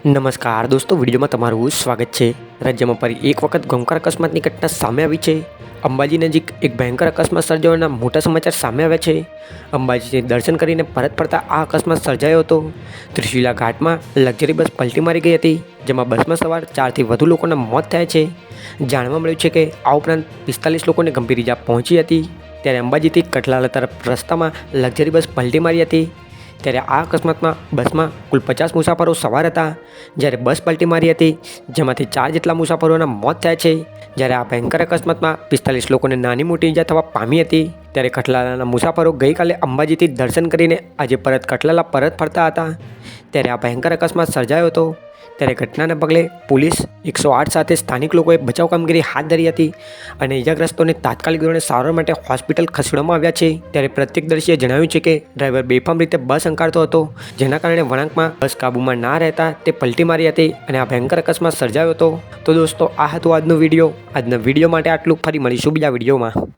નમસ્કાર દોસ્તો, વિડીયોમાં તમારું સ્વાગત છે. રાજ્યમાં ફરી એક વખત ગમકાર અકસ્માતની ઘટના સામે આવી છે. અંબાજી નજીક એક ભયંકર અકસ્માત સર્જાવાના મોટા સમાચાર સામે આવ્યા છે. અંબાજીને દર્શન કરીને પરત ફરતા આ અકસ્માત સર્જાયો હતો. ત્રિશુલા ઘાટમાં લક્ઝરી બસ પલટી મારી ગઈ હતી, જેમાં બસમાં સવાર ચારથી વધુ લોકોના મોત થયા છે. જાણવા મળ્યું છે કે આ ઉપરાંત પિસ્તાલીસ લોકોને ગંભીર ઇજા પહોંચી હતી. ત્યારે અંબાજીથી કઠલાલા તરફ રસ્તામાં લક્ઝરી બસ પલટી મારી હતી. ત્યારે આ અકસ્માતમાં બસમાં કુલ પચાસ મુસાફરો સવાર હતા. જ્યારે બસ પલટી મારી હતી, જેમાંથી ચાર જેટલા મુસાફરોના મોત થયા છે. જ્યારે આ ભયંકર અકસ્માતમાં પિસ્તાલીસ લોકોને નાની મોટી ઈજા થવા પામી હતી, ત્યારે કઠલાલાના મુસાફરો ગઈકાલે અંબાજીથી દર્શન કરીને આજે પરત કઠલાલા પરત ફરતા હતા. ત્યારે આ ભયંકર અકસ્માત સર્જાયો હતો. ત્યારે ઘટનાના પગલે પોલીસ એકસો આઠ સાથે સ્થાનિક લોકોએ બચાવ કામગીરી હાથ ધરી હતી અને ઇજાગ્રસ્તોને તાત્કાલિક ધોરણે સારવાર માટે હોસ્પિટલ ખસેડવામાં આવ્યા છે. ત્યારે પ્રત્યક્ષદર્શીએ જણાવ્યું છે કે ડ્રાઈવર બેફામ રીતે બસ અંકારતો હતો, જેના કારણે વળાંકમાં બસ કાબૂમાં ના રહેતા તે પલટી મારી હતી અને આ ભયંકર અકસ્માત સર્જાયો હતો. તો દોસ્તો, આ હતું આજનો વીડિયો. આજના વીડિયો માટે આટલું. ફરી મળીશું બીજા વિડીયોમાં.